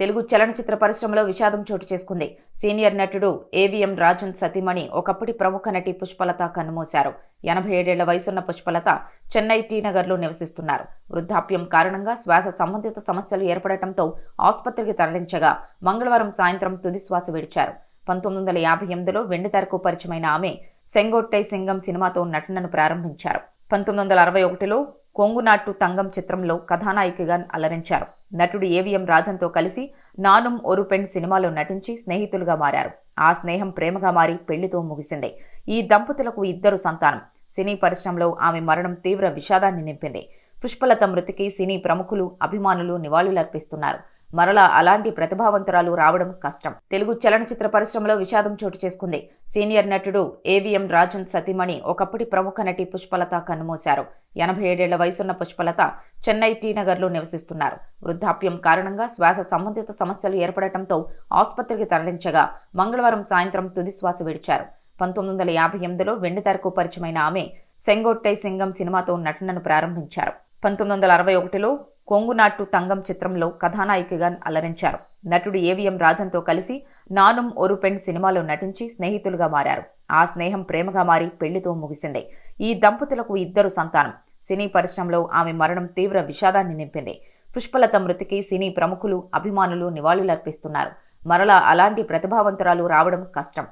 తెలుగు చలనచిత్ర పరిశ్రమలో విషాదం చోటు చేసుకుంది. సీనియర్ నటుడు ఏవిఎం రాజన్ సతీమణి ఒకప్పటి ప్రముఖ నటి పుష్పలత కన్నుమూశారు. ఎనభై ఏడేళ్ళ వయసున్న పుష్పలత చెన్నై టీ నగర్లో నివసిస్తున్నారు. వృద్ధాప్యం కారణంగా శ్వాస సంబంధిత సమస్యలు ఏర్పడటంతో ఆసుపత్రికి తరలించగా మంగళవారం సాయంత్రం తుది శ్వాస విడిచారు. పంతొమ్మిది వందల యాభై ఎనిమిదిలో వెండితెరకు పరిచయమైన ఆమె సెంగోట్టై సింగం సినిమాతో నటనను ప్రారంభించారు. పంతొమ్మిది వందల అరవై ఒకటిలో కొంగునాట్టు తంగం చిత్రంలో కథానాయికగా అలరించారు. నటుడు ఏవిఎం రాజన్తో కలిసి నానుం ఒరుపెన్ సినిమాలో నటించి స్నేహితులుగా మారారు. ఆ స్నేహం ప్రేమగా మారి పెళ్ళితో ముగిసింది. ఈ దంపతులకు ఇద్దరు సంతానం. సినీ పరిశ్రమలో ఆమె మరణం తీవ్ర విషాదాన్ని నింపింది. పుష్పలత మృతికి సినీ ప్రముఖులు అభిమానులు నివాళులర్పిస్తున్నారు. మరలా అలాంటి ప్రతిభావంతురాలు రావడం కష్టం. తెలుగు చలనచిత్ర పరిశ్రమలో విషాదం చోటు చేసుకుంది. సీనియర్ నటుడు ఏవిఎం రాజన్ సతీమణి ఒకప్పటి ప్రముఖ నటి పుష్పలత కన్నుమూశారు. ఎనభై ఏడేళ్ళ వయసున్న పుష్పలత చెన్నై టీ నగర్లో నివసిస్తున్నారు. వృద్ధాప్యం కారణంగా శ్వాస సంబంధిత సమస్యలు ఏర్పడటంతో ఆసుపత్రికి తరలించగా మంగళవారం సాయంత్రం తుది శ్వాస విడిచారు. పంతొమ్మిది వందల యాభై ఎనిమిదిలో వెండితెరకు పరిచయమైన ఆమె సెంగోట్టై సింగం సినిమాతో నటనను ప్రారంభించారు. పంతొమ్మిది వందల అరవై ఒకటిలో కొంగునాట్టు తంగం చిత్రంలో కథానాయికగా అలరించారు. నటుడు ఏవిఎం రాజన్తో కలిసి నానుం ఒరుపెండ్ సినిమాలో నటించి స్నేహితులుగా మారారు. ఆ స్నేహం ప్రేమగా మారి పెళ్ళితో ముగిసింది. ఈ దంపతులకు ఇద్దరు సంతానం. సినీ పరిశ్రమలో ఆమె మరణం తీవ్ర విషాదాన్ని నింపింది. పుష్పలత మృతికి సినీ ప్రముఖులు అభిమానులు నివాళులర్పిస్తున్నారు. మరలా అలాంటి ప్రతిభావంతురాలు రావడం కష్టం.